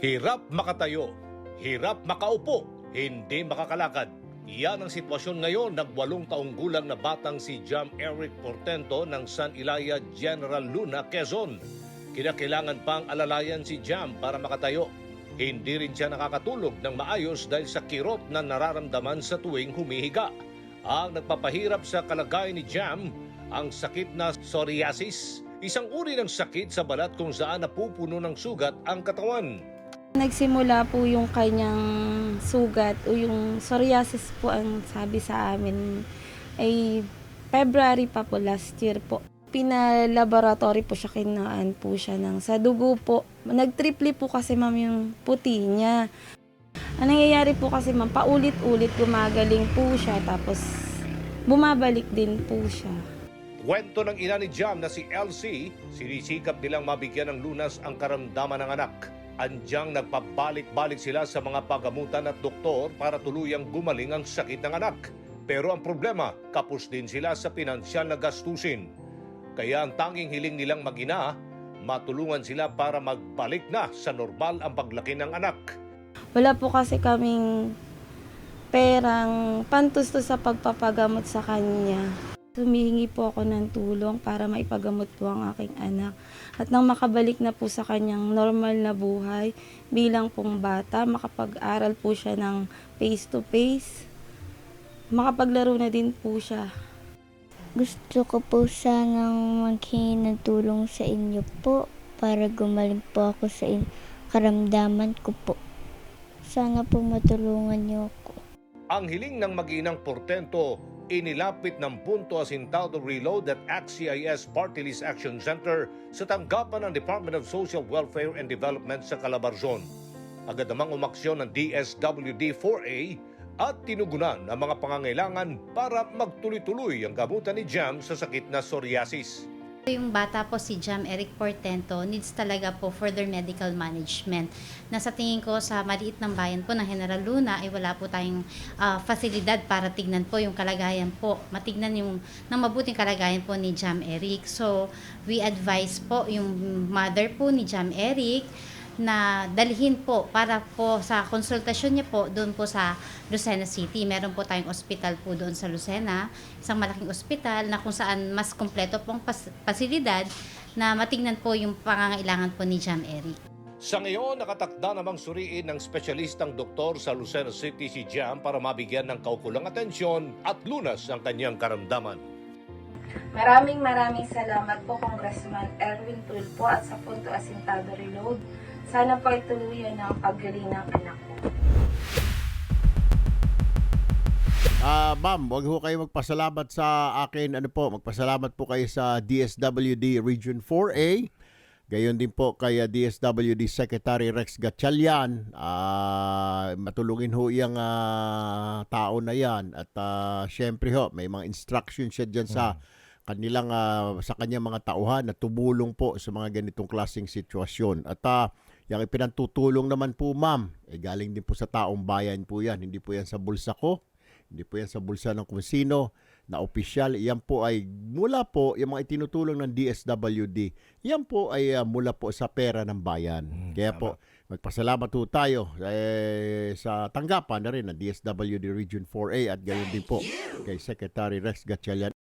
Hirap makatayo, hirap makaupo, hindi makakalakad. Yan ang sitwasyon ngayon ng walong taong gulang na batang si Jam Eric Portento ng San Ilaya General Luna, Quezon. Kinakailangan pang alalayan si Jam para makatayo. Hindi rin siya nakakatulog ng maayos dahil sa kirot na nararamdaman sa tuwing humihiga. Ang nagpapahirap sa kalagayan ni Jam, ang sakit na psoriasis, isang uri ng sakit sa balat kung saan napupuno ng sugat ang katawan. Nagsimula po yung kanyang sugat o yung psoriasis po ang sabi sa amin ay February pa po last year po. Pinalaboratory po siya, kinaan po siya ng sa dugo po. Nagtriple po kasi ma'am yung puti niya. Ang nangyayari po kasi ma'am, paulit-ulit gumagaling po siya tapos bumabalik din po siya. Kwento ng ina ni Jam na si LC, sinisikap nilang mabigyan ng lunas ang karamdaman ng anak. Andyang nagpabalik-balik sila sa mga pagamutan at doktor para tuluyang gumaling ang sakit ng anak. Pero ang problema, kapos din sila sa pinansyal na gastusin. Kaya ang tanging hiling nilang magina, matulungan sila para magbalik na sa normal ang paglaki ng anak. Wala po kasi kaming perang pantusto sa pagpapagamot sa kanya. Humihingi po ako ng tulong para maipagamot po ang aking anak. At nang makabalik na po sa kanyang normal na buhay bilang pong bata, makapag-aral po siya ng face-to-face, makapaglaro na din po siya. Gusto ko po sanang maghingi ng tulong sa inyo po para gumaling po ako sa in- karamdaman ko po. Sana po matulungan niyo ako. Ang hiling ng mag-inang portento, inilapit ng Punto Asintado Reload at ACT-CIS Action Center sa tanggapan ng Department of Social Welfare and Development sa Calabarzon. Agad namang umaksyon ng DSWD-4A at tinugunan ang mga pangangailangan para magtuloy-tuloy ang gamutan ni Jam sa sakit na psoriasis. Yung bata po si Jam Eric Portento needs talaga po further medical management. Na sa tingin ko sa maliit ng bayan po ng General Luna ay wala po tayong ah, fasilidad para tignan po yung kalagayan po. Matignan yung ng mabuting kalagayan po ni Jam Eric. So we advise po yung mother po ni Jam Eric na dalhin po para po sa konsultasyon niya po doon po sa Lucena City. Meron po tayong ospital po doon sa Lucena, isang malaking ospital na kung saan mas kompleto pong pas- pasilidad na matingnan po yung pangangailangan po ni Jam Eric. Sa ngayon, nakatakda namang suriin ng espesyalistang doktor sa Lucena City si Jam para mabigyan ng kaukulang atensyon at lunas ang kanyang karamdaman. Maraming maraming salamat po Congressman Erwin Tulfo at sa Punto Asintado Reload. Sana po ay tuluyan ng paggaling ng anak ko. Ah, ma'am, wag ho kayo magpasalamat sa akin. Ano po, magpasalamat po kayo sa DSWD Region 4A. Gayon din po kay ah, DSWD Secretary Rex Gatchalian. Ah, matulungin ho yung ah, tao na yan. At ah, syempre ho, may mga instructions siya dyan sa kanilang ah, sa kanyang mga tauhan na tumulong po sa mga ganitong klaseng sitwasyon. At ah, yung ipinantutulong naman po, ma'am, eh, galing din po sa taong bayan po yan. Hindi po yan sa bulsa ko. Hindi po yan sa bulsa ng kung sino na opisyal. Yan po ay mula po, yung mga itinutulong ng DSWD, yan po ay ah, mula po sa pera ng bayan. Kaya po, magpasalamat po tayo eh, sa tanggapan na rin ng DSWD Region 4A at gayon din po kay Secretary Rex Gatchalian.